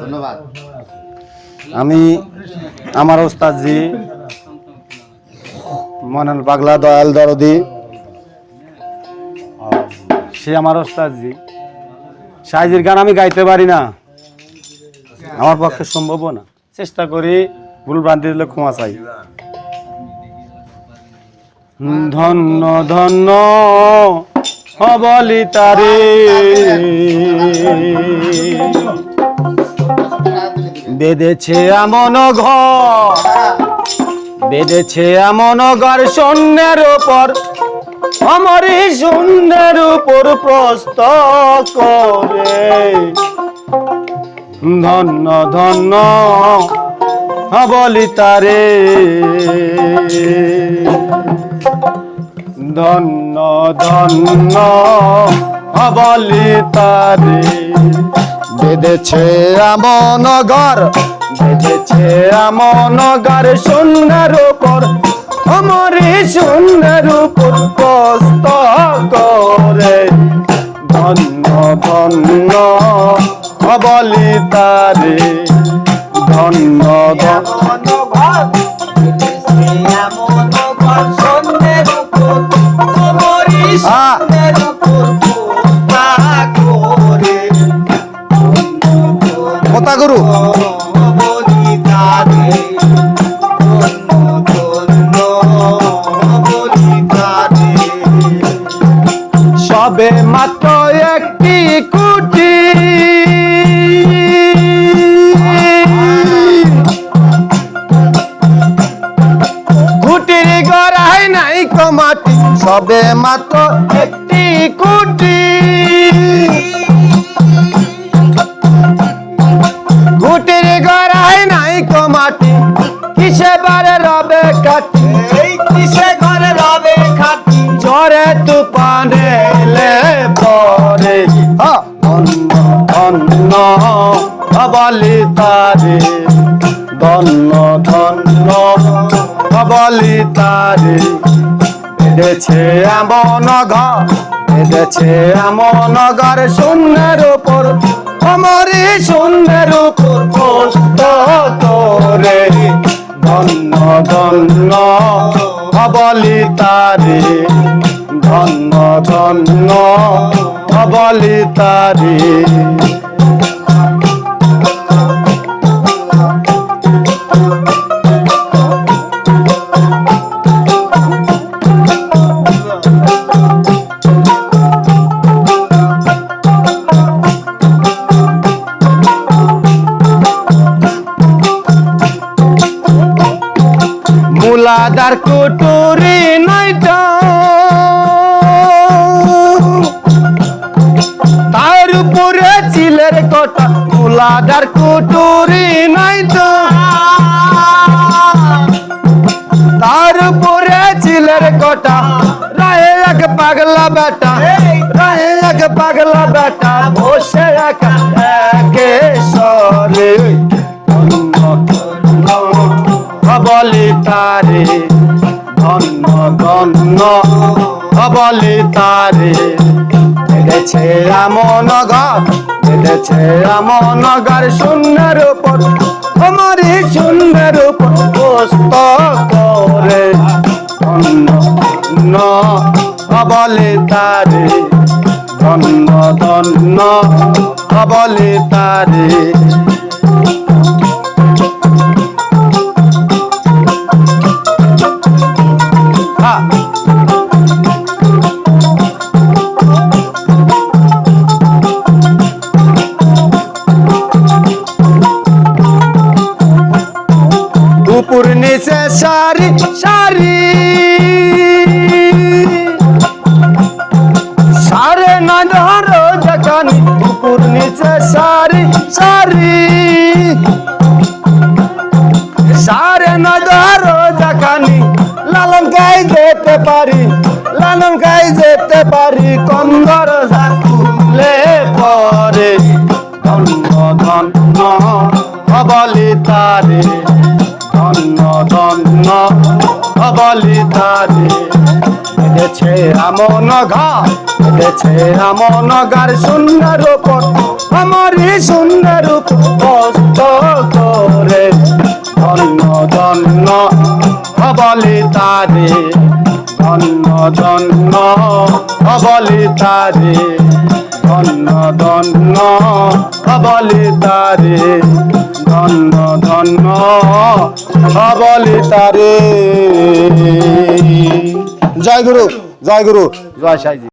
ধন্যবাদ। আমি আমার ওস্তাদজি মনাল পাগলা দয়াল দরদি, সে আমার ওস্তাদজি। সাইজির গান আমি গাইতে পারি না। আমার পক্ষে সম্ভব না। চেষ্টা করি ভুল ভ্রান্তি দিলে ক্ষমা চাই। ধন্য ধন্য হবলি তারে। বেঁধেছে এমন ঘর। বেঁধেছে এমন ঘর শূন্যের উপর। আমার এই শূন্যের উপর প্রস্ত করে। ধন্য ধন্য, বলি তারে। ধন্য ধন্য, বলি তারে। বেঁধেছে এমন ঘর বেঁধেছে এমন ঘর শূন্যের উপর আমার শূন্যের উপর কষ্ট করে। ধন্য ধন্য বলি তারে ধন্য ধন্য আ, কথা গুরু সবে মাত্র একটি কুটি। কুটির গড়াই নাই কমাটি। সবে মাত্র একটি কুটি। ধন্য ধন্য বলি তারে। ধন্য ধন্য বলি তারে। বেঁধেছে এমন ঘর, বেঁধেছে এমন ঘর, শূন্যের উপর আমারই শূন্যের উপর করে ধন্য ধন্য বলি তারে। ধন্য ধন্য বলি তারে। মুলাদার কুটুরি নয়টা উপরে চিলের কটা মুলাদার কুটুরি নয়টা তার উপরে চিলের কটা, রায়ে এক পাগলা বেটা, রায়ে এক পাগলা বেটা, বসে একা, একে সরে বলি তারে, ধন্য বলি তারে। বেঁধেছে এমন ঘর বেঁধেছে এমন ঘর শূন্যের উপর। আমারই শূন্যের উপর কষ্ট করে। ধন্য ধন্য বলি তারে। ধন্য ধন্য বলি তারে। উপর নিচে সারি সারি সারে না নজর দেখানি উপর নিচে সারি সারি সারে না নজর দেখানি লালন গাই যেতে পারি, লালন গাই যেতে পারি, কন্দর ঝাকুলে পরে ধন্য ধন্য বলি তারে। সিংহ বলি তারে এদেছে আমন ঘা এদেছে আমন গার সুন্দর উপর, আমারই সুন্দর উপস্ত করে ধন্য ধন্য বলি তারে ধন্য ধন্য বলি তারে ধন্য ধন্য বলি তারে ধন্য ধন্য অবলিতারে জয় গুরু জয় গুরু। জয় সাইজি।